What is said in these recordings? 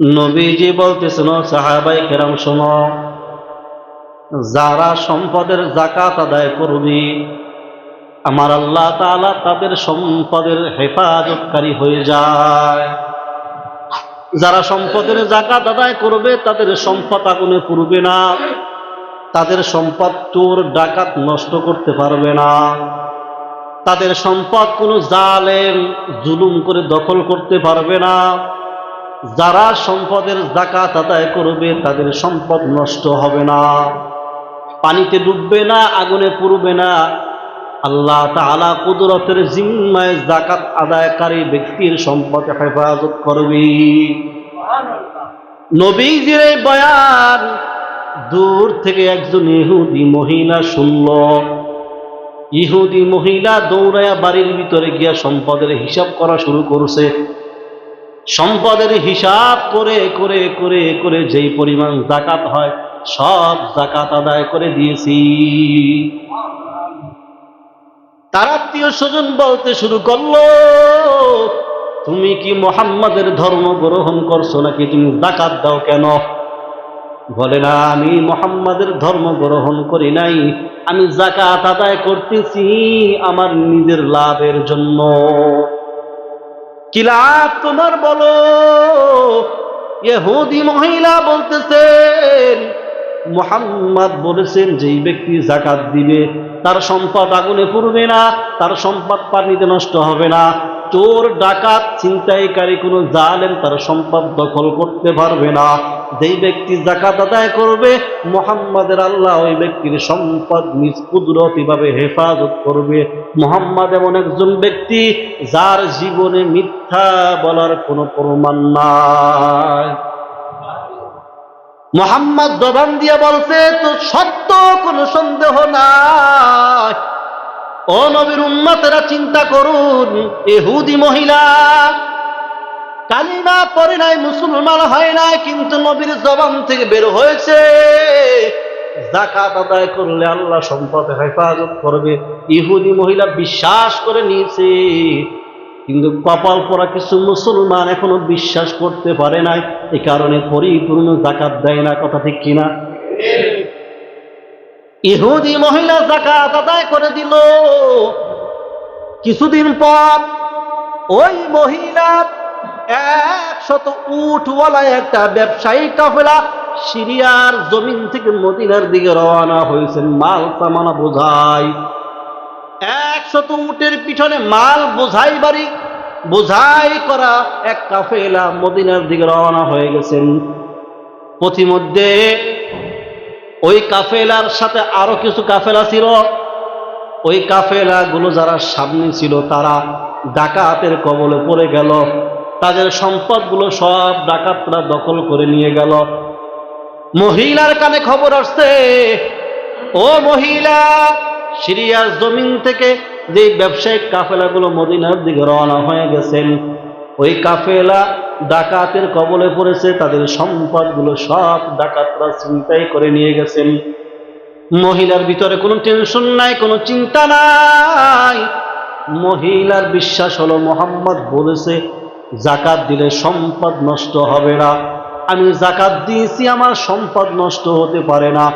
নবীজি বলতেছেন সাহাবাই কেরাম, শোনো, যারা সম্পদের জাকাত আদায় করবে, আমার আল্লাহ তাআলা তাদের সম্পদের হেফাজতকারী হয়ে যায়। যারা সম্পদের জাকাত আদায় করবে, তাদের সম্পদ আগুনে পুরবে না, তাদের সম্পদ চোর ডাকাত নষ্ট করতে পারবে না, তাদের সম্পদ কোনো জালেম জুলুম করে দখল করতে পারবে না যারা সম্পদের জাকাত আদায় করবে, তাদের সম্পদ নষ্ট হবে না। পানিতে ডুববে না, আগুনে পুরবে না। আল্লাহ তাআলা কুদরতের জিম্মায় জাকাত আদায়কারী ব্যক্তির সম্পদ হেফাজত করবে। নবীজির বয়ান দূর থেকে একজন ইহুদি মহিলা শুনল। ইহুদি মহিলা দৌড়ায়া বাড়ির ভিতরে গিয়া সম্পদের হিসাব করা শুরু করছে। সম্পদের হিসাব করে করে করে করে যেই পরিমাণ জাকাত হয়, সব জাকাত আদায় করে দিয়েছি। তার আত্মীয় স্বজন বলতে শুরু করল, তুমি কি মোহাম্মদের ধর্ম গ্রহণ করছ নাকি তুমি জাকাত দাও কেন? বলে, না, আমি মোহাম্মদের ধর্ম গ্রহণ করি নাই। আমি জাকাত আদায় করতেছি আমার নিজের লাভের জন্য। কি লাভ তোমার বলো? ইহুদি মহিলা বলতেছেন, মোহাম্মদ বলেছেন, যেই ব্যক্তি জাকাত দিবে, তার সম্পদ আগুনে পুড়বে না, তার সম্পদ পানিতে নষ্ট হবে না। চোর ডাকাত ছিনতাইকারী কোনো জালেম তার সম্পদ দখল করতে পারবে না। যেই ব্যক্তি জাকাত আদায় করবে, মোহাম্মদের আল্লাহ ওই ব্যক্তির সম্পদ নিজ হেফাজত করবে। মোহাম্মদ এমন একজন ব্যক্তি যার জীবনে মিথ্যা বলার কোনো প্রমাণ নাই। মোহাম্মদ জবান দিয়ে বলছে তো সত্য কোনো সন্দেহ নাই। ও নবীর উম্মতেরা চিন্তা করুন, এহুদি মহিলা, কালিমা পরে নাই, মুসলমান হয় নাই, কিন্তু নবীর জবান থেকে বের হয়েছে। জাকাত আদায় করলে আল্লাহ সম্পদ হেফাজত করবে। ইহুদি মহিলা বিশ্বাস করে নিয়েছে, কিন্তু কপাল পরা কিছু মুসলমান এখনও বিশ্বাস করতে পারে নাই। এই কারণে পরিপূর্ণ জাকাত দেয় না, কথা ঠিক কিনা? ইহুদি মহিলা জাকাত আদায় করে দিল। কিছুদিন পর ওই মহিলা একশত উঠওয়ালা একটা ব্যবসায়ী কাফেলা সিরিয়ার জমিন থেকে মদিনার দিকে রওনা হয়েছেন। মাল সামানা বোঝাই। একশত উটের পিছনে মাল বোঝাই বাড়ি, বোঝাই করা এক কাফেলা মদিনার দিকে রওনা হয়ে গেছেন। পথিমধ্যে ওই কাফেলার সাথে আরও কিছু কাফেলা ছিল। ওই কাফেলাগুলো যারা সামনে ছিল, তারা ডাকাতের কবলে পড়ে গেল। তাদের সম্পদগুলো সব ডাকাতরা দখল করে নিয়ে গেল। মহিলার কানে খবর আসছে, ও মহিলা, সিরিয়ার জমিন থেকে যে ব্যবসায়িক কাফেলাগুলো মদিনার দিকে রওনা হয়ে গেছেন, ওই কাফেলা ডাকাতের কবলে পড়েছে, তাদের সম্পদগুলো সব ডাকাতরা চিন্তাই করে নিয়ে গেছেন। মহিলার ভিতরে কোনো টেনশন নাই, কোনো চিন্তা নাই। মহিলার বিশ্বাস হলো, মোহাম্মদ বলেছে, জাকাত দিলে সম্পদ নষ্ট হবে না। আমি জাকাত দিয়েছি, আমার সম্পদ নষ্ট হতে পারে না।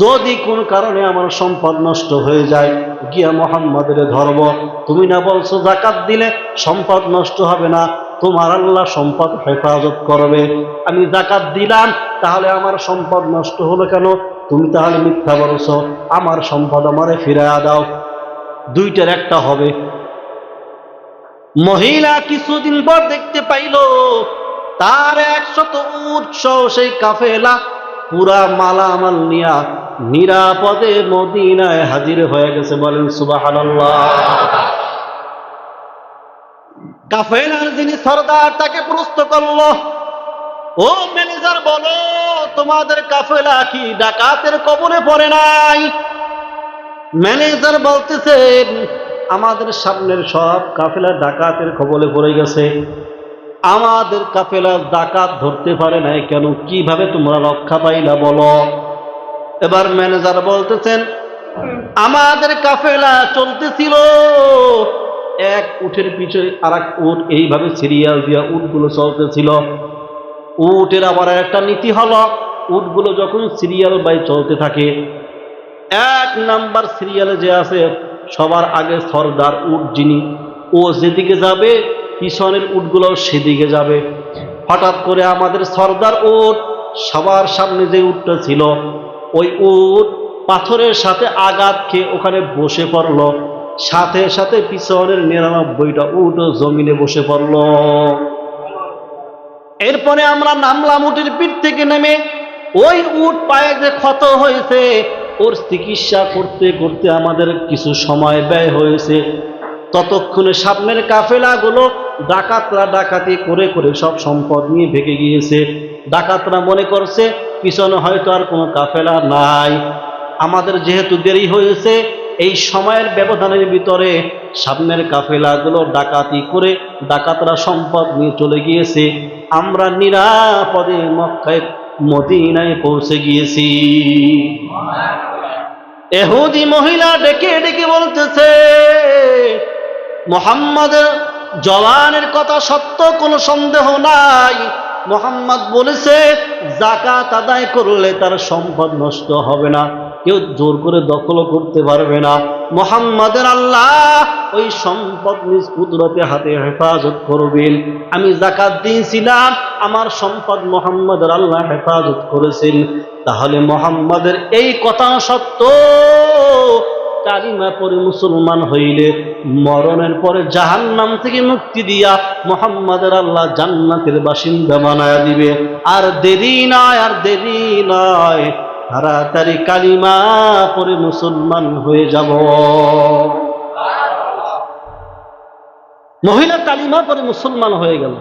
যদি কোন কারণে আমার সম্পদ নষ্ট হয়ে যায়, গিয়া মোহাম্মদের ধর্ম। তুমি না বলছো জাকাত দিলে সম্পদ নষ্ট হবে না। তোমার আল্লাহ সম্পদ হেফাজত করবে। আমি জাকাত দিলাম, তাহলে আমার সম্পদ নষ্ট হলো কেন? তুমি তাহলে মিথ্যা বলছো, আমার সম্পদ আমারে ফিরাইয়া দাও। দুইটার একটা হবে। মহিলা কিছুদিন পর দেখতে পাইল, তার একশত উৎস সেই কাফেলা, পুরা মালামাল নিয়া নিরাপদে মদিনায় হাজির হয়ে গেছে বলেন সুবাহ কাফেলার যিনি সর্দার, তাকে প্রস্ত করল। ও ম্যানেজার, বলো, তোমাদের কাফেলা কি? ডাকাতের কবলে পড়ে নাই। ম্যানেজার বলতেছেন আমাদের সামনের সব কাফেলা ডাকাতের কবলে পড়ে গেছে। আমাদের কাফেলা ডাকাত ধরতে পারে নাই কেন? কীভাবে তোমরা রক্ষা পাইলা, বলো? এবার ম্যানেজার বলতেছেন, আমাদের কাফেলা চলতেছিল। এক উঠের পিছনে আর এক উঠ, এইভাবে সিরিয়াল দিয়া উঠগুলো চলতেছিল। উটের আবার একটা নীতি হলো, উটগুলো যখন সিরিয়াল বাই চলতে থাকে, এক নাম্বার সিরিয়ালে যে আছে, সবার আগে সর্দার উট যিনি, ও যেদিকে যাবে, পিছনের উটগুলো সেদিকে যাবে। হঠাৎ করে আমাদের সর্দার উট, সবার সামনে যে উটটা ছিল, ওই উট পাথরের সাথে আঘাত খেয়ে ওখানে বসে পড়ল। সাথে সাথে পিছনের নিরানব্বইটা উট জমিনে বসে পড়ল। এরপরে আমরা নামলাম উটের পিঠ থেকে নেমে। ওই উট পায়ে যে ক্ষত হয়েছে, ওর চিকিৎসা করতে করতে আমাদের কিছু সময় ব্যয় হয়েছে। ততক্ষণে সামনের কাফেলাগুলো ডাকাতরা ডাকাতি করে করে সব সম্পদ নিয়ে ভেঙে গিয়েছে। ডাকাতরা মনে করছে, পিছনে হয়তো আর কোনো কাফেলা নাই। আমাদের যেহেতু দেরি হয়েছে এই সময়ের ব্যবধানের ভিতরে সামনের কাফেলাগুলো ডাকাতি করে ডাকাতরা সম্পদ নিয়ে চলে গিয়েছে। আমরা নিরাপদে মক্কায়, মদিনায় পৌঁছে গিয়েছি। এহুদি মহিলা ডেকে ডেকে বলতেছে মোহাম্মদের জবানের কথা সত্য, কোনো সন্দেহ নাই। মোহাম্মদ বলেছে, জাকাত আদায় করলে তার সম্পদ নষ্ট হবে না। কেউ জোর করে দখল করতে পারবে না। মোহাম্মদের আল্লাহ ওই সম্পদ নিজ কুদরতে হাতে হেফাজত করবেন। আমি জাকাত দিয়েছিলাম, আমার সম্পদ মোহাম্মদের আল্লাহ হেফাজত করেছেন। তাহলে মোহাম্মদের এই কথা সত্য, কালিমা পরে মুসলমান হইলে মরণের পরে জাহান্নাম থেকে মুক্তি দিয়া মোহাম্মদের আল্লাহ জান্নাতের বাসিন্দা বানায়া দিবে। আর দেরি নয়, আর দেরি নয়। তাড়াতাড়ি কালিমা পরে মুসলমান হয়ে যাব। মহিলা কালিমা পরে মুসলমান হয়ে গেল।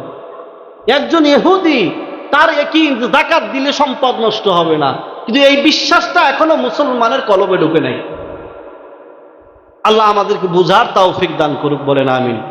একজন এহুদি তার একই জাকাত দিলে সম্পদ নষ্ট হবে না। কিন্তু এই বিশ্বাসটা এখনও মুসলমানের কলবে ঢুকে নাই। আল্লাহ আমাদেরকে বুঝার তৌফিক দান করুক, বলেন আমিন।